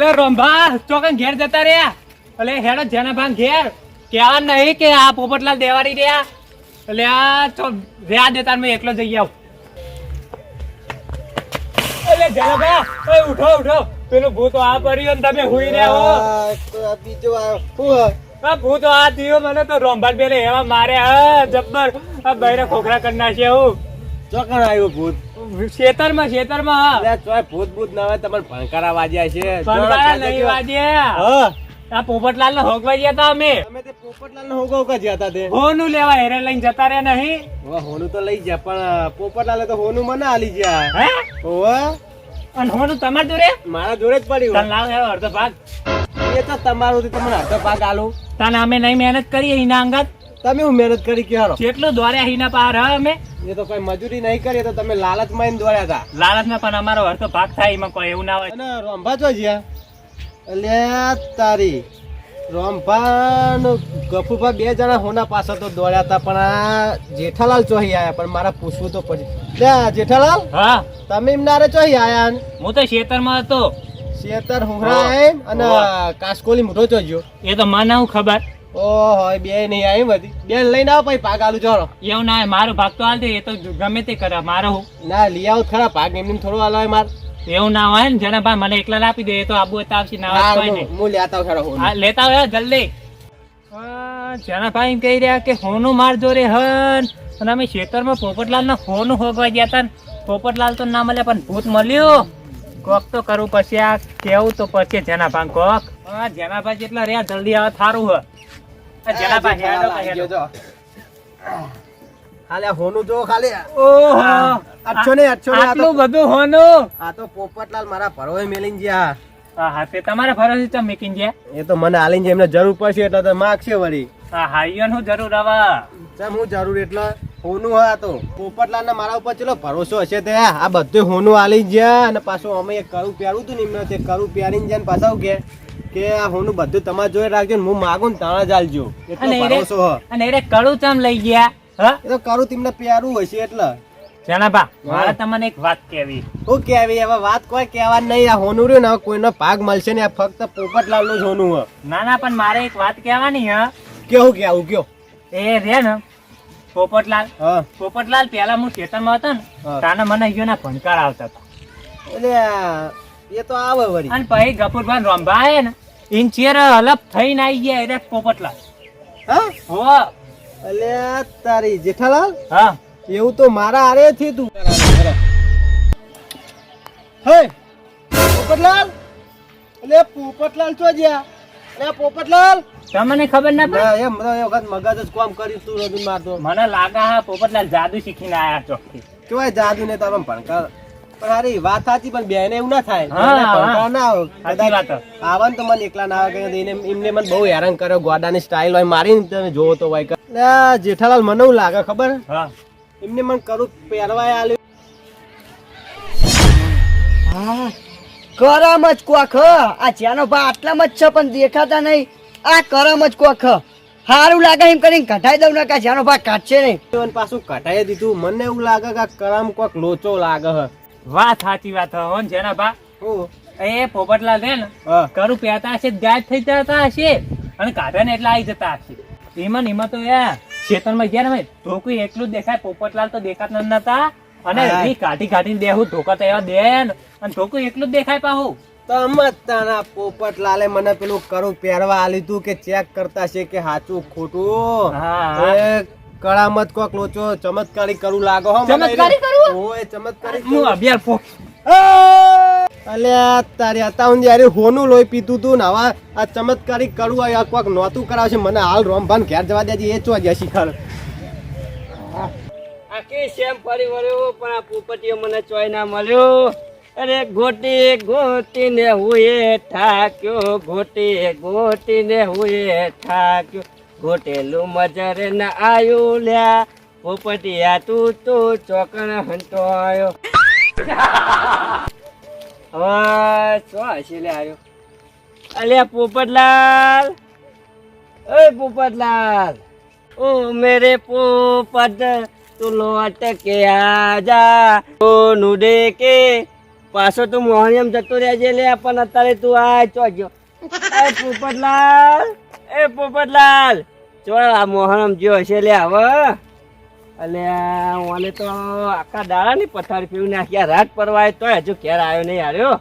અલે રોંભા, ચોકન ઘેર જતા રહ્યા? અલે, હેડો જેના ભાન ઘેર. કેવા નહીં કે આ પોપટલાલ દેવાડી રહ્યા. એટલે આ તો રહ્યા દેતા મેં એકલો જઈ આવું. ઉઠો ઉઠો. પેલું ભૂત આ પડ્યું ને તમે હુઈ રહ્યા ભૂત આ થયો મને તો રોંભાલ એવા મારે હા જબ્બર, આ બૈરા ખોખરા કરી નાખ્યા હું. ચોકણ આવ્યું ભૂત. શેતરમાં હા. ચોય ભૂત ભૂત ના હોય તમને ભણકારા વાજ્યા છે. ભણકારા નહીં વાજ્યા હા. આ પોપટલાલ ને હોગવા ગયા હતા અમે. અમે તે પોપટલાલ ને હોગો કા જ્યાં તા? હોનું લેવા હેરે લઈને જતા રહ્યા નહીં. હોનું તો લઈ જા પણ પોપટલાલે તો હોનું મને આલી ગયા. હે? ઓવે અને હોનું તમાર જોડે? મારા જોડે જ તને પડ્યું લાવ હેરો અડધો ભાગ. એ તો તમારું થી તમને અડધો ભાગ આલું. તને અમે નહીં મહેનત કરી એના અંગત. તમે હું મહેનત કરી કે હારો? જેટલું દોર્યા હિના પાર હા અમે? એ તો કોઈ મજૂરી નહીં કરી તો તમે લાલચમાં દોડ્યા હતા લાલચમાં પણ અમારો અડધો ભાગ થાય એમાં કોઈ એવું ના હોય. અને રોંભા જો જ્યાં. અલ્યા તારી રોંભા નો ગફુભા બે જણા હોના પાસે તો દોડ્યા હતા પણ આ જેઠાલાલ ચોહી આયા પણ મારા પૂછવું તો પડે જેઠાલાલ હા. તમે એમ નારે ચોહી આયા હું તો ખેતરમાં હતો. શેતર હું એમ અને. કાસકોલી મોટો ચોજ્યો એ તો મને હું ખબર. ઓહો બે નહીં આવી બધી. બેન લઈને આવો પછી ભાગ આલું જોડો. એવું ના હોય મારો ભાગ તો હાલ દે એ તો ગમે તે કરે મારો ના લઈ આવો ખરા ભાગ એમને થોડો આલો હોય માર. એવું ના હોય ને ભાઈ મને એકલા આપી દે તો આબુ હોય આવશે ના હોય હા, હું લેતા આવું ખરા હા, લેતા હોય જલ્દી. ભાઈ એમ કહી રહ્યા કે હોનું માર જોરે હન. અને અમે ખેતરમાં પોપટલાલ ના હોનું હોગવા ગયા હતા પોપટલાલ તો ના મળ્યા પણ ભૂત મળ્યું. કોક તો કરવું પછી આ કેવું તો પછી જેના ભાઈ કોક. હા જેના ભાઈ જેટલા રહ્યા જલ્દી આવે થારું હ. આ જેના ભાઈ હેડો તો. આવી ગયો હેડો. જો. ખાલી. હોનું જો ખાલી ઓહો આઠસો ને આઠસો ને આટલું બધું હોનું. આ તો પોપટલાલ મારા ભરોએ મેલીને ગયા. હા હા તે તમારા ભરોસે તમે મેકીને ગયા? એ તો મને આલીને જે એમને જરૂર પડશે એટલે તો માગશે વળી. હા હાઈયન હું જરૂર આવા. ચમ હું જરૂર એટલે હોનું હા તો. પોપટલાલ ને મારા ઉપર ચલો ભરોસો હશે તે. આ બધું હોનું આલી ગયા અને પાછું અમે એક કરું પહેરું તું ને એમને તે કરું પહેરીને જાય ને પાછા કે કે આ હોનું બધું તમારે જોઈ રાખજો ને હું માગું ને તાણા ચાલજો એટલો અને એ ભરોસો હ. અને રે કડું ચમ લઈ ગયા હા? એ તો કરું તેમને પહેરવું હશે એટલે. જનાબા મારે તમને એક વાત કહેવી. હું કહેવી? હવે વાત કોઈ કહેવા નહીં. આ હોનું રહ્યું ને કોઈનો ભાગ મળશે ને આ ફક્ત પોપટલાલનું જ હોનું હ. ના ના પણ મારે એક વાત કહેવાની હ? કેવું કેવું કયો? એ રે ને પોપટલાલ. હા. પોપટલાલ પેલા હું ખેતરમાં હતો ને તાના મને ગયો અહીંયાના ભણકાર આવતા હતા. એટલે એ તો આવે વળી. અને પછી ગફુરભાઈ રંભા ને ઇન ચેર થઈને આવી ગયા એટલે રે પોપટલાલ. હા? હો. અલે તારી જેઠાલાલ હા. એવું તો મારા આરે થી તું. હે પોપટલાલ? અલે પોપટલાલ તો જ્યા? અલે પોપટલાલ? તમને ખબર ના પડે? એ એમ એ વખત મગજ જ કોમ કર્યું તું રોજ મારતો. મને લાગે હા પોપટલાલ જાદુ શીખીને આયા ચોખ્ખી કેવાય જાદુ ને તમે ભણકર પણ હારી વાત સાચી પણ બેને એવું ના થાય. હા, બેને ભણકર હા. ના આવે સાચી વાત. કદાચ આવે તો મને એકલા ના આવે કે એમને મને બહુ હેરાન કર્યો ગોડાની સ્ટાઇલ હોય મારીને તમે જોવો તો હોય. એટલે જેઠાલાલ મને એવું લાગે ખબર? એમને મને કરું પહેરવાય આલ્યું કરમ જ કોખ આ જેનો ભા આટલામાં જ છે પણ દેખાતા નહીં. આ કરમ જ કોખ સારું લાગે એમ કરીને કઢાઈ દઉં ને કે જેનો ભા કાઢશે નહીં. પાછું કઢાઈ દીધું. મને એવું લાગે કે આ કરમ કોક લોચો લાગે હ. વાત સાચી વાત હો ને જેના બા એ પોપટલાલ ને કરું પહેતા હશે ગાયબ થઈ જતા હશે. અને કાઢા ને એટલે આવી જતા હશે. એમાં ને એમાં તો એ ખેતરમાં ગયા ને ધોકું એટલું જ દેખાય પોપટલાલ તો દેખાતા નતા. અને. એ કાઢી કાઢીને દેહું ધોકા તો એવા દે ને અને ધોકું એટલું જ દેખાય પાહું. તમતાના પોપટલાલે મને પેલું કરું પહેરવા આલી તું કે ચેક કરતા છે કે સાચું ખોટું? હા. એ કળામત કોક લોચો ચમત્કારી કરું લાગો હો ચમત્કારી કરું? ઓય ચમત્કારી હું અભ્યાર પો અલ્યા તારે હતા હું જ્યારે હોનું લોહી પીતું તું ને આ ચમત્કારી કરું આ કોક નોતું કરાવશે મને હાલ રોમભાન ઘેર જવા દેજે એ ચો જ્યાં શીખર આખી શેમ ફરી વળ્યો પણ આ પોપટીઓ મને ચોય ના મળ્યો. અરે ગોટી ગોટી ને હુએ ઠાક્યો ગોટી ગોટી ને હુએ ઠાક્યો ગોટેલું મજર ને આયુ લ્યા. પોપટિયા તું તો ચોકણ હંટો આવ્યો હવે ચો હશે લે આવ્યો અલ્યા પોપટલાલ. ઓય તું લોટ કે આજા. ઓ નુડે કે. પાછો તું મોહનિયમ જતો રહેજે લે પણ અત્યારે તું આ ચો ગયો પોપટલાલ. એ પોપટલાલ ચો આ મોહનમ જો હશે લે હવે અલે, ઓને તો આખા દાડા ની પથારી પીવું નાખ્યા, રાત પરવાય તો હજુ ઘેર આવ્યો નહીં હાર્યો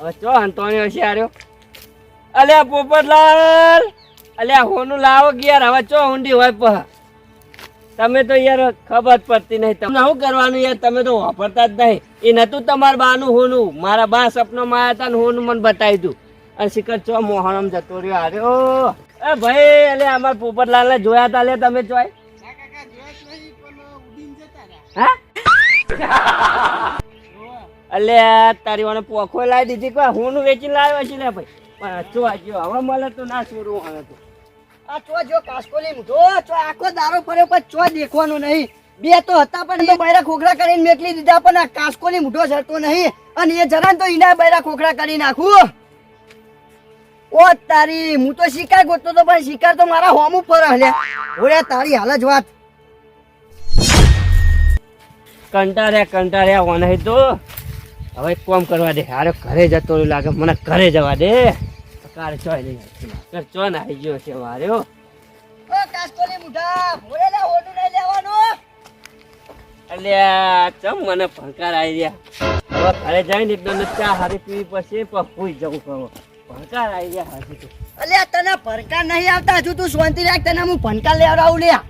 હવે ચો અંતોણ્યો છે હાર્યો અલ્યા પોપટલાલ અલ્યા હોનું લાવો યાર હવે ચો ઊંડી હોય પહ. તમે તો યાર ખબર પડતી નહીં. તમને શું કરવાનું યાર? તમે તો વાપરતા જ નહીં. એ નતું તમારા બાનું હોનું. મારા બા સપનો આવ્યા હતા હોનું મને બતાવી દઉં. અને શિખર ચો મોહણમ જતો રહ્યો. હાર્યો એ ભાઈ એટલે અમાર પોપટલાલ ને જોયા તા લે તમે ચોય. હા? અલ્યા તારી વાને પોખો લાવી દીધી કોઈ હું વેચી લાવ્યો છે ને ભાઈ. પણ ચો જો, હવે મળે તો ના છોરું હવે તો. આ ચો જો કાસકોલી મૂઠો ચો આખો દારો પડ્યો પણ ચો દેખવાનું નહીં. બે તો હતા, પણ તો બૈરા ખોખરા કરીને મેકલી દીધા, પણ આ કાસકોલી મૂઠો સરતો નહીં. અને એ જરા તો ઈના બૈરા ખોખરા કરી નાખું. ઓ તારી હું તો શિકાર ગોતતો તો પણ શિકાર તો મારા હોમ ઉપર હલે ઓરે તારી હાલ જ વાત. કંટાળ્યા કંટાળ્યા વનાય તો. હવે કોમ કરવા દે. હારે ઘરે જતો લાગે. મને ઘરે જવા દે. કાર ચોય નહીં ચો ને આવી ગયો છે મારે. ઓ કાસકોલી મૂઠા ઓરે લે ઓડું નહીં લેવાનો. અલ્યા ચમ મને ભણકાર આવી ગયા હવે ઘરે જઈને એકદમ ચા હારી પીવી પછી હુઈ જવું કહો ભણકાર આવી ગયા હાથી તો. અલ્યા તને ભણકાર નહીં આવતા હજુ તું શાંતિ રાખ તને હું ભણકાર લેવડાવું લ્યા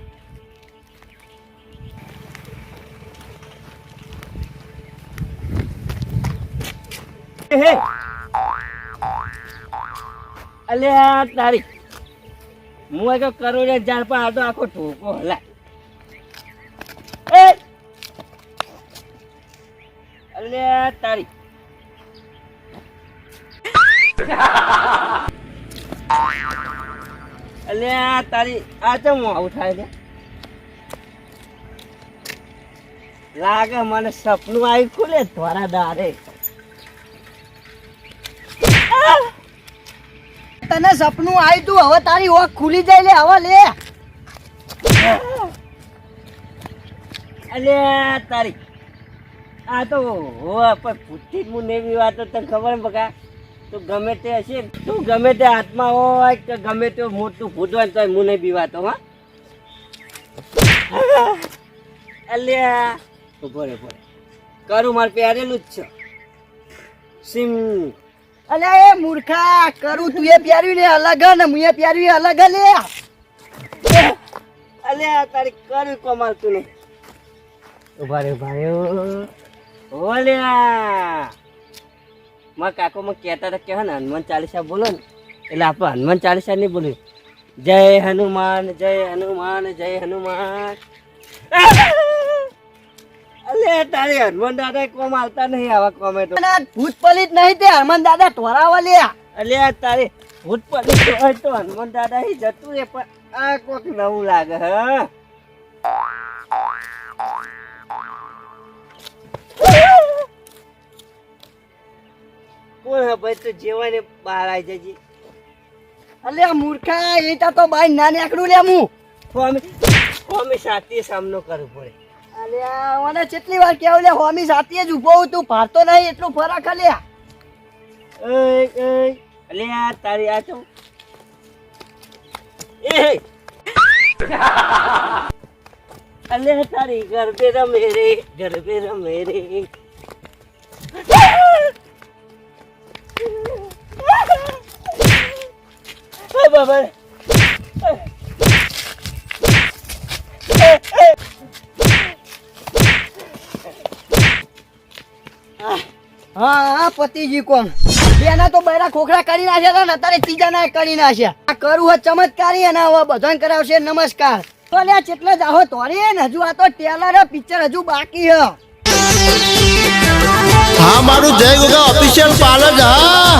હે. અલ્યા તારી. હું એક કરોડે જાર પર આતો આખો ઠોકો હલા એ. અલ્યા તારી. અલ્યા તારી આ ચમ આવું થાય છે? લાગે મને સપનું આવી ખુલે થોડા દારે. તને સપનું આવ્યું તું હવે તારી ઓખ ખુલી જાય લે હવે લે. અલ્યા તારી આ તો હો પણ પૂછી વાત વાતો તને ખબર ને બકા? તું ગમે તે હશે. તું ગમે તે હાથમાં હોય કે ગમે તે મોટું ભૂત હોય તો હું નહીં બીવાતો હા. અલ્યા. ઊભો રે કરું મારે પહેરેલું જ છે. સિમ અલ્યા એ મૂર્ખા કરું તું એ પહેર્યું ને અલગ હ ને મુએ પ્યાર્યું એ અલગ હ લે. અલ્યા તારી કરું કમાલતું નહીં. ઊભા રે ઊભા રે. ઓલ્યા. મારા કાકો માં કહેતા હતા કે ને હનુમાન ચાલીસા બોલો ને. એટલે આપણે હનુમાન ચાલીસા નહીં બોલ્યું જય હનુમાન જય હનુમાન જય હનુમાન. અલે તારે હનુમાન દાદા કોમ આવતા નહીં આવા કોમે તો આ ભૂત પલિત નહીં તે હનુમાન દાદા ટોરાવા લ્યા. અલ્યા તારે ભૂત પડી હોય તો હનુમાન દાદા જતું રે પણ આ કોક નવું લાગે હ? કોણ ભાઈ તો જેવાને બહાર આવી જજી. અલ્યા મૂર્ખા એ તો બાઈ ના નીકળું લે હું. હોમી હોમી સાથે સામનો કરવો પડે. અલે મને કેટલી વાર કેવું લે હોમી સાથે જ ઊભો હું તું ભારતો નહીં એટલું ફરક અલ્યા એ એય આ તારી આ તો. એ અલે તારી ગરબે રમે રે ગરબે રમે રે. ઓ હા, પતિજી કોમ. બેના તો બૈરા ખોખરા કરી નાખ્યા ને અત્યારે ત્રીજા ના કરી નાખ્યા. આ કરું હે ચમત્કારી અને હવે બધાને કરાવશે નમસ્કાર. તો લે ચેટલે જાહો, તોરી ને હજુ આ તો ટેલર પિક્ચર હજુ બાકી હે. હા, મારું જય ગોગા ઓફિશિયલ પાર્લર હા.